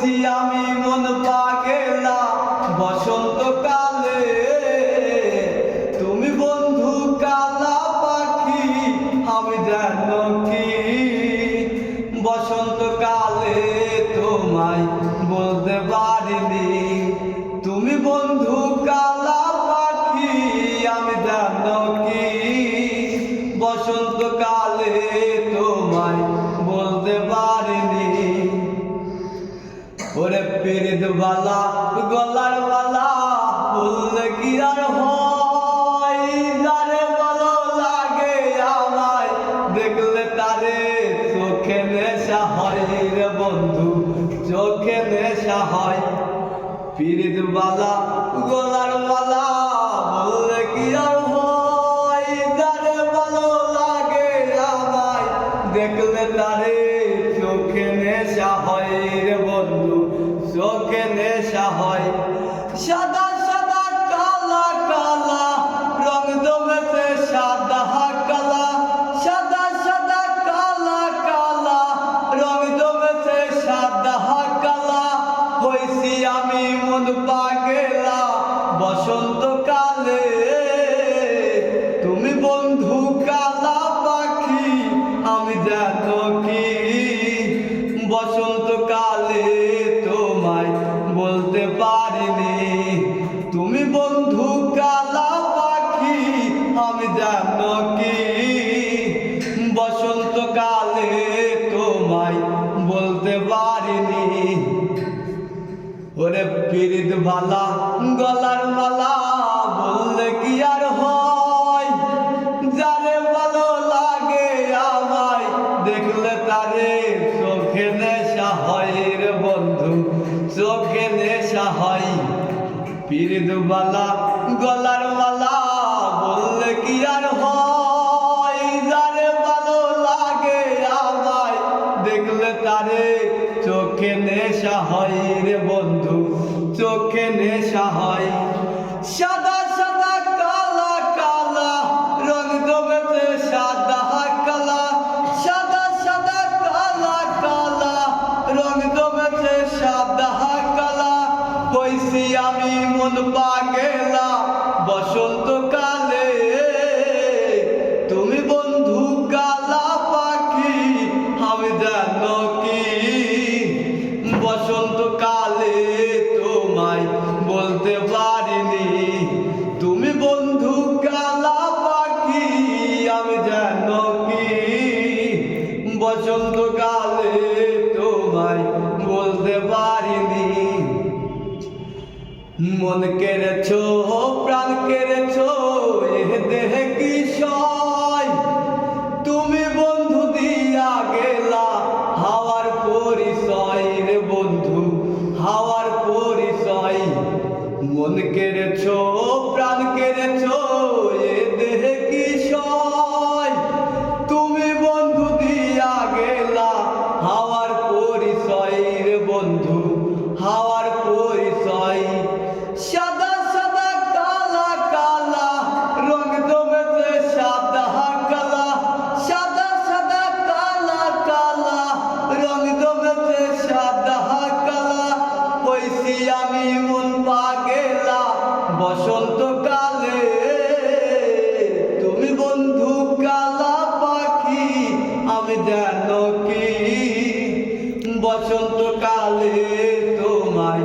হইছি আমি মন পাগেলা তুমি বন্ধু কালা পাখি, আমি যেন কি? বসন্তকালে তোমায় বলতে পারিনি, তুমি বন্ধু কালা পাখি, আমি যেন কি? বসন্তকালে তোমায় বলতে পারিনি ওরে পীরিত বালা, গলার বালা, বললে কি আর হয়? যারে ভালো লাগে আমায়, দেখলে তারে চোখে নেশা হয় রে বন্ধু, চোখে নেশা হয়। পীরিত বালা, গলার বালা, বললে কি আর হয়? যারে লাগে আমায়, দেখলে তারে পারিনি। তুমি বন্ধু কালা পাখি, আমি জানো কি? বসন্তকালে তোমায় বলতে পারিনি। ওরে পীরিত বালা গলার মালা বন্ধু, চোখে নেশা হয়। পীরিত বালা গলার মালা বললে কি আর হয়? যারে ভালো লাগে আমায় দেখলে তারে চোখে নেশা হয় রে বন্ধু, চোখে নেশা হয়। সাদা বসন্তকালে তোমায় বলতে পারিনি। মন কেড়েছো, প্রাণ কেড়েছো, এ দেহ কি তুমি বন্ধু দিয়া গেলা, হাওয়ার পরিচয় রে বন্ধু, হাওয়ার পরিচয়। মন কেড়েছো, প্রাণ কেড়েছো বসন্তকালে তোমায়